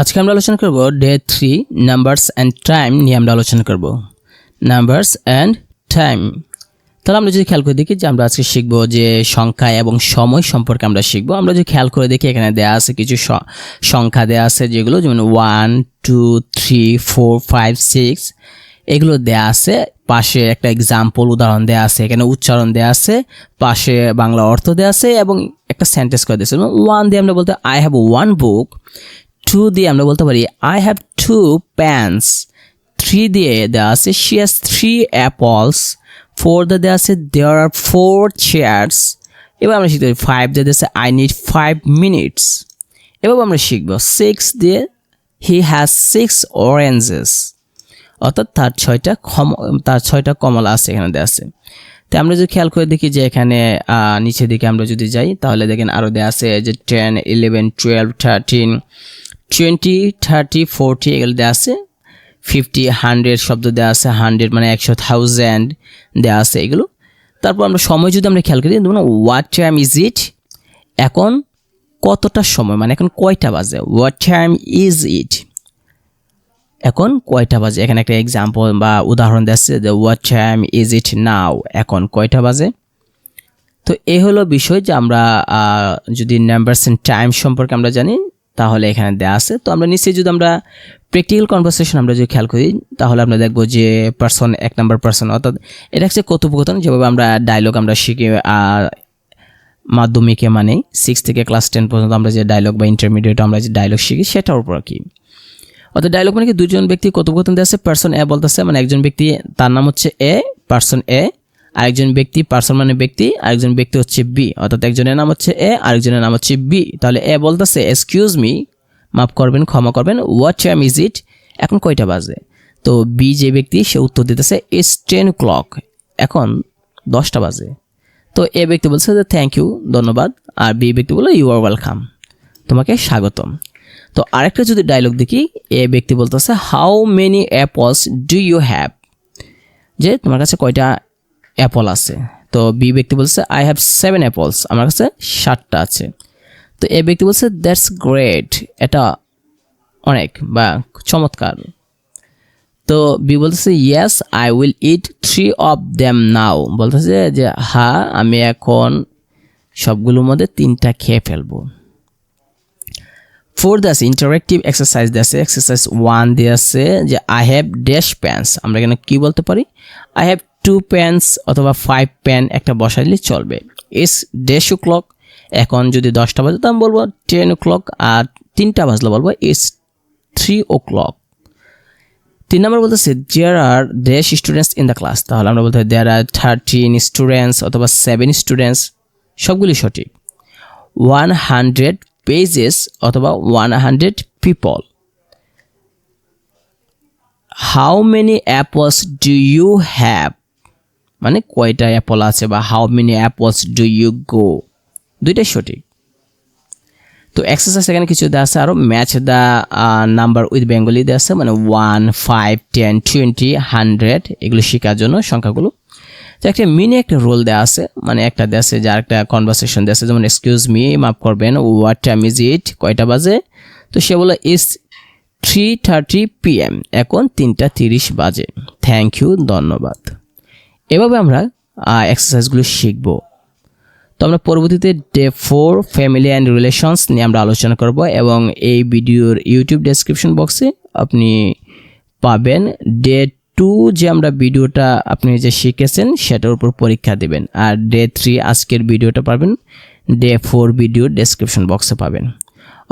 আজকে আমরা আলোচনা করব day three numbers and time নিয়ে আমরা আলোচনা করব। নাম্বারস অ্যান্ড টাইম তাহলে আমরা যদি খেয়াল করে দেখি যে আমরা আজকে শিখব যে সংখ্যা এবং সময় সম্পর্কে আমরা শিখব। আমরা যদি খেয়াল করে দেখি এখানে দেয়া আছে কিছু সংখ্যা দেয়া আছে যেগুলো যেমন one two three four five six এগুলো দেয়া আছে। পাশে একটা এক্সাম্পল উদাহরণ দেয়া আছে, এখানে উচ্চারণ দেয়া আছে, পাশে বাংলা অর্থ দেয়া আছে এবং একটা সেন্টেন্স করে দিয়েছে ওয়ান দিয়ে আমরা বলতে I have one book two দিয়ে আমরা বলতে পারি I have two pants three দিয়ে দেওয়া আছে she has three apples four দিয়ে দেওয়া আছে দেয়ার আর ফোর চেয়ার্স এবার আমরা শিখতে পারি ফাইভ দিয়ে দেওয়া আছে আই নিড ফাইভ মিনিটস এবার আমরা শিখব সিক্স দিয়ে হি হ্যাজ সিক্স অরেঞ্জেস অর্থাৎ তার ছয়টা ক্ষম তার ছয়টা কমলা আছে এখানে দেওয়া আছে। তো আমরা যদি খেয়াল করে দেখি যে এখানে নিচের দিকে আমরা যদি যাই, তাহলে দেখেন আরও দেওয়া আছে যে ten eleven twelve thirteen twenty thirty forty এগুলো দেওয়া আছে। ফিফটি হান্ড্রেড শব্দ দেওয়া আছে হান্ড্রেড মানে একশো থাউজেন্ড দেওয়া আছে এগুলো। তারপর আমরা সময় যদি আমরা খেয়াল করি দেখুন হোয়াট টাইম ইজ ইট এখন কতটা সময়? মানে এখন কয়টা বাজে? হোয়াট টাইম ইজ ইট এখন কয়টা বাজে? এখানে একটা এক্সাম্পল বা উদাহরণ দিচ্ছে যে what time is it now এখন কয়টা বাজে? তো এ হলো বিষয় যে আমরা যদি নাম্বারস অ্যান্ড টাইম সম্পর্কে আমরা জানি তাহলে এখানে দেওয়া আছে। তো আমরা নিশ্চয়ই যদি আমরা প্র্যাকটিক্যাল কনভারসেশন আমরা যদি খেয়াল করি, তাহলে আমরা দেখব যে পার্সন এক নাম্বার পার্সন অর্থাৎ এটা হচ্ছে কথোপকথন, যেভাবে আমরা ডায়লগ আমরা শিখি মাধ্যমিকে মানে সিক্স থেকে ক্লাস টেন পর্যন্ত আমরা যে ডায়লগ বা ইন্টারমিডিয়েট আমরা যে ডায়লগ শিখি, সেটার উপর কি। অর্থাৎ ডায়লগ মানে কি, দুজন ব্যক্তি কথোপকথন দেওয়া আছে পার্সন এ বলতেছে মানে একজন ব্যক্তি, তার নাম হচ্ছে এ পার্সন এ আরেকজন ব্যক্তি পার্সন মানে ব্যক্তি, আরেকজন ব্যক্তি হচ্ছে বি অর্থাৎ একজনের নাম হচ্ছে এ আরেকজনের নাম হচ্ছে বি তাহলে এ বলতেছে এক্সকিউজ মি মাফ করবেন, ক্ষমা করবেন হোয়াট টাইম ইজ ইট এখন কয়টা বাজে? তো বি যে ব্যক্তি, সে উত্তর দিতেছে ইস টেন ক্লক এখন দশটা বাজে। তো এ ব্যক্তি বলছে যে থ্যাংক ইউ ধন্যবাদ। আর বি ব্যক্তি বলল ইউ আর ওয়েলকাম তোমাকে স্বাগতম। তো আরেকটা যদি ডায়লগ দেখি এ ব্যক্তি বলতেছে how many apples do you have যে তোমার কাছে কয়টা অ্যাপল আছে। তো বি ব্যক্তি বলছে আই হ্যাভ সেভেন অ্যাপলস আমার কাছে সাতটা আছে। তো এ ব্যক্তি বলছে দ্যাটস গ্রেট এটা অনেক বা চমৎকার। তো বি বলতেছে yes I will eat three of them now বলতেছে যে হ্যাঁ আমি এখন সবগুলোর মধ্যে তিনটা খেয়ে ফেলব। ফোর দাস ইন্টারেক্টিভ এক্সারসাইজ আছে এক্সারসাইজ ওয়ান দিয়ে আছে যে আই হ্যাভ ড্যাশ প্যান্টস আমরা এখানে কী বলতে পারি? আই হ্যাভ টু প্যান্টস অথবা ফাইভ প্যান একটা বসাইলে চলবে। ইস ড্যাশ ও ক্লক এখন যদি দশটা বাজে, তো আমি বলব টেন ও ক্লক আর তিনটা বাজলে বলব ইস থ্রি ও ক্লক তিন নম্বর বলতেছে there are dash students in the class তাহলে আমরা বলতে দেয়ার আর থার্টিন স্টুডেন্টস অথবা সেভেন স্টুডেন্টস সবগুলি সঠিক। ওয়ান হান্ড্রেড পেজেস অথবা one hundred people how many apples do you have মানে কয়টা অ্যাপল আছে বা how many apples do you go দুইটাই সঠিক। তো এক্সারসাইজ এখানে কিছু দেওয়া আছে আরও match the number with Bengali দেওয়া আছে মানে one five ten twenty hundred এগুলো শেখার জন্য সংখ্যাগুলো। তো একটা মিনি একটা রোল দেওয়া আছে মানে একটা দেওয়া আছে যার একটা কনভারসেশন দেওয়া আছে, যেমন এক্সকিউজ মি মাফ করবেন হোয়াট টাইম ইজ ইট কয়টা বাজে? তো সে বলে ইস থ্রি থার্টি পিএম এখন তিনটা তিরিশ বাজে। থ্যাংক ইউ ধন্যবাদ। এভাবে আমরা এক্সারসাইজগুলো শিখব। তো আমরা পরবর্তীতে day four family and relations নিয়ে আমরা আলোচনা করব এবং এই ভিডিওর ইউটিউব ডেসক্রিপশন বক্সে আপনি পাবেন। ডে টু যে আমরা ভিডিওটা আপনি যে শিখেছেন, সেটার উপর পরীক্ষা দেবেন। আর ডে থ্রি আজকের ভিডিওটা পাবেন ডে ফোর ভিডিওর ডেসক্রিপশন বক্সে পাবেন।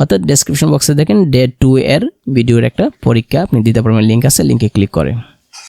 অর্থাৎ ডেসক্রিপশন বক্সে দেখেন ডে টু এর ভিডিওর একটা পরীক্ষা, আপনি দিতে পারবেন লিঙ্ক আছে লিঙ্কে ক্লিক করে।